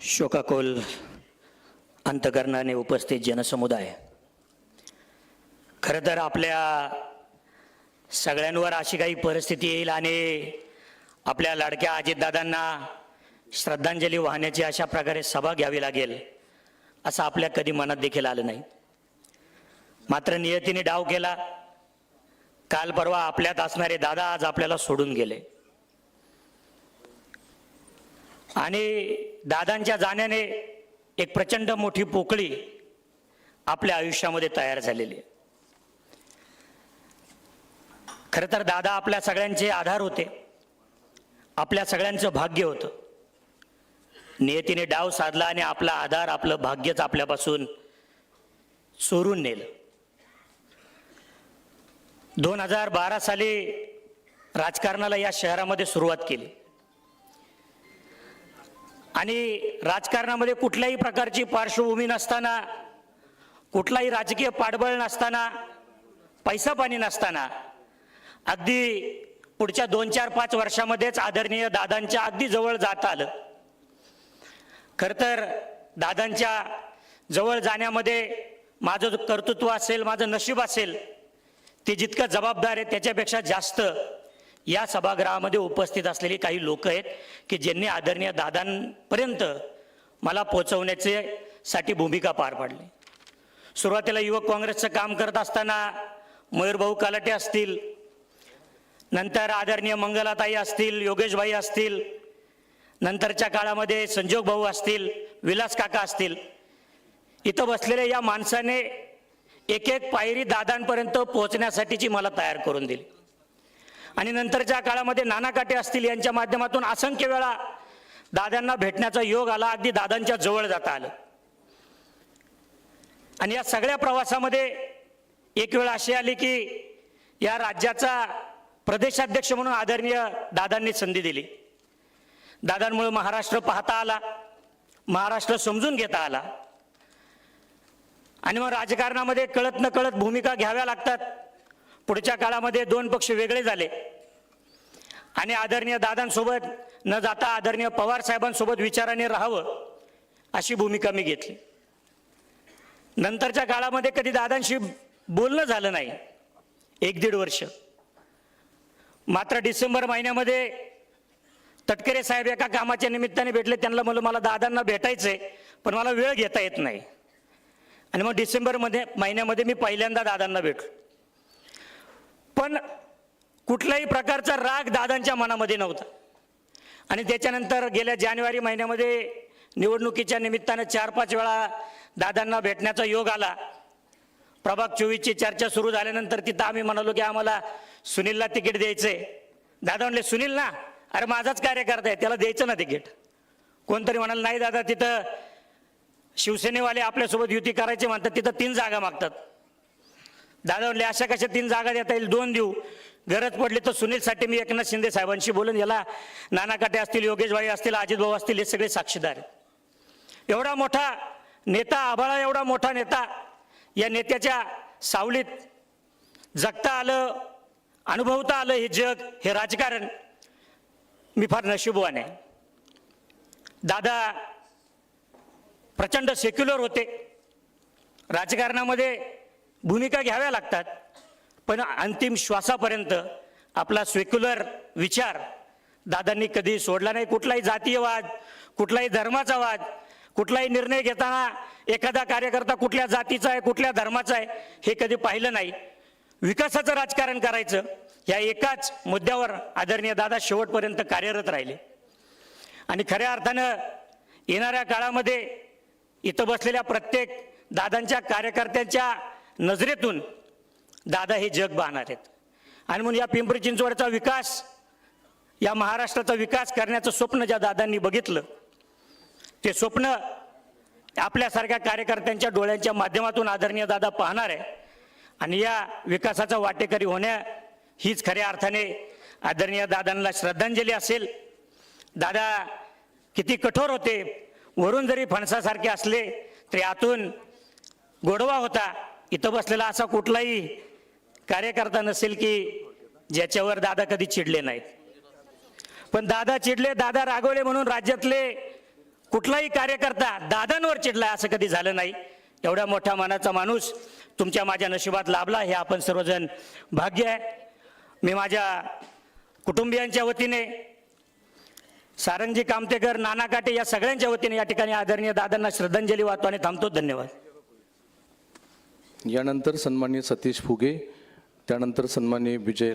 शोकाकोल अंतकरणाने उपस्थित जनसमुदाय. खरं तर आपल्या सगळ्यांवर अशी काही परिस्थिती येईल आणि आपल्या लाडक्या अजितदादांना श्रद्धांजली वाहण्याची अशा प्रकारे सभा घ्यावी लागेल असं आपल्या कधी मनात देखील आलं नाही. मात्र नियतीने डाव केला. काल परवा आपल्यात असणारे दादा आज आपल्याला सोडून गेले. आणि दादांच्या जाण्याने एक प्रचंड मोठी पोकळी आपल्या आयुष्यामध्ये तयार झालेली आहे. खरं तर दादा आपल्या सगळ्यांचे आधार होते. आपल्या सगळ्यांचं भाग्य होतं. नियतीने डाव साधला आणि आपला आधार आपलं भाग्यच आपल्यापासून चोरून नेलं. दोन हजार बारा साली राजकारणाला या शहरामध्ये सुरुवात केली. आणि राजकारणामध्ये कुठल्याही प्रकारची पार्श्वभूमी नसताना कुठलाही राजकीय पाठबळ नसताना पैसा पाणी नसताना अगदी पुढच्या दोन चार पाच वर्षामध्येच आदरणीय दादांच्या अगदी जवळ जात आलं. खरं तर दादांच्या जवळ जाण्यामध्ये माझं कर्तृत्व असेल माझं नशीब असेल ते जितकं जबाबदार आहे त्याच्यापेक्षा जास्त या सभागृहामध्ये उपस्थित असलेली काही लोक आहेत की ज्यांनी आदरणीय दादांपर्यंत मला पोचवण्याचे साठी भूमिका पार पाडली. सुरुवातीला युवक काँग्रेसचं काम करत असताना मयूरभाऊ कालाटे असतील नंतर आदरणीय मंगलाताई असतील योगेशभाई असतील नंतरच्या काळामध्ये संजोग भाऊ असतील विलास काका असतील इथं बसलेल्या या माणसाने एक एक पायरी दादांपर्यंत पोहोचण्यासाठीची मला तयार करून दिली. आणि नंतरच्या काळामध्ये नाना काटे असतील यांच्या माध्यमातून असंख्य वेळा दादांना भेटण्याचा योग आला अगदी दादांच्या जवळ जाता आलं. आणि या सगळ्या प्रवासामध्ये एक वेळ अशी आली की या राज्याचा प्रदेशाध्यक्ष म्हणून आदरणीय दादांनी संधी दिली. दादांमुळे महाराष्ट्र पाहता आला महाराष्ट्र समजून घेता आला. आणि मग राजकारणामध्ये कळत न कळत भूमिका घ्याव्या लागतात. पुढच्या काळामध्ये दोन पक्ष वेगळे झाले. आणि आदरणीय दादांसोबत न जाता आदरणीय पवार साहेबांसोबत विचाराने राहावं अशी भूमिका मी घेतली. नंतरच्या काळामध्ये कधी दादांशी बोलणं झालं नाही. एक दीड वर्ष. मात्र डिसेंबर महिन्यामध्ये तटकरे साहेब एका कामाच्या निमित्ताने भेटले. त्यांना म्हणलं मला दादांना भेटायचंय पण मला वेळ घेता येत नाही. आणि मग डिसेंबरमध्ये महिन्यामध्ये मी पहिल्यांदा दादांना भेटलो. पण कुठल्याही प्रकारचा राग दादांच्या मनामध्ये नव्हता. आणि त्याच्यानंतर गेल्या जानेवारी महिन्यामध्ये निवडणुकीच्या निमित्तानं चार पाच वेळा दादांना भेटण्याचा योग आला. प्रभाग चोवीसची चर्चा सुरू झाल्यानंतर तिथं आम्ही म्हणालो की आम्हाला सुनीलला तिकीट द्यायचंय. दादा म्हणले सुनील ना अरे माझाच कार्यकर्ता आहे त्याला द्यायचं ना तिकीट. कोणतरी म्हणाल नाही दादा तिथं शिवसेनेवाले आपल्यासोबत युती करायचे म्हणतात तिथं तीन जागा मागतात. दादा म्हणले अशा कशा तीन जागा देता येईल? दोन देऊ. गरज पडली तर सुनीलसाठी मी एकनाथ शिंदे साहेबांशी बोलून. याला नाना काटे असतील योगेशभाई असतील अजित भाऊ असतील हे सगळे साक्षीदार आहेत. एवढा मोठा नेता आभाळा एवढा मोठा नेता. या नेत्याच्या सावलीत जगता आलं अनुभवता आलं हे जग हे राजकारण मी फार नशीबवान आहे. दादा प्रचंड सेक्युलर होते. राजकारणामध्ये भूमिका घ्याव्या लागतात. पण अंतिम श्वासापर्यंत आपला सेक्युलर विचार दादांनी कधी सोडला नाही. कुठलाही जातीयवाद कुठलाही धर्माचा वाद कुठलाही निर्णय घेताना एखादा कार्यकर्ता कुठल्या जातीचा आहे कुठल्या धर्माचा आहे हे कधी पाहिलं नाही. विकासाचं राजकारण करायचं या एकाच मुद्द्यावर आदरणीय दादा शेवटपर्यंत कार्यरत राहिले. आणि खऱ्या अर्थानं येणाऱ्या काळामध्ये इथं बसलेल्या प्रत्येक दादांच्या कार्यकर्त्यांच्या नजरेतून दादा हे जग पाहणार आहेत. आणि म्हणून या पिंपरी चिंचवडचा विकास या महाराष्ट्राचा विकास करण्याचं स्वप्न ज्या दादांनी बघितलं ते स्वप्न आपल्यासारख्या कार्यकर्त्यांच्या डोळ्यांच्या माध्यमातून आदरणीय दादा पाहणार आहे. आणि या विकासाचा वाटेकरी होण्या हीच खऱ्या अर्थाने आदरणीय दादांना श्रद्धांजली असेल. दादा किती कठोर होते. वरून जरी फणसासारखे असले तरी आतून गोडवा होता. इथं बसलेला असा कुठलाही कार्यकर्ता नसेल की ज्याच्यावर दादा कधी चिडले नाहीत. पण दादा चिडले दादा रागवले म्हणून राज्यातले कुठलाही कार्यकर्ता दादांवर चिडलाय असं कधी झालं नाही. एवढ्या मोठ्या मनाचा माणूस तुमच्या माझ्या नशिबात लाभला हे आपण सर्वजण भाग्य आहे. मी माझ्या कुटुंबियांच्या वतीने सारंगजी कामतेकर नाना काटे या सगळ्यांच्या वतीने या ठिकाणी आदरणीय दादांना श्रद्धांजली वाहतो आणि थांबतो. धन्यवाद. यानंतर सन्माननीय सतीश फुगे त्यानंतर सन्माननीय विजय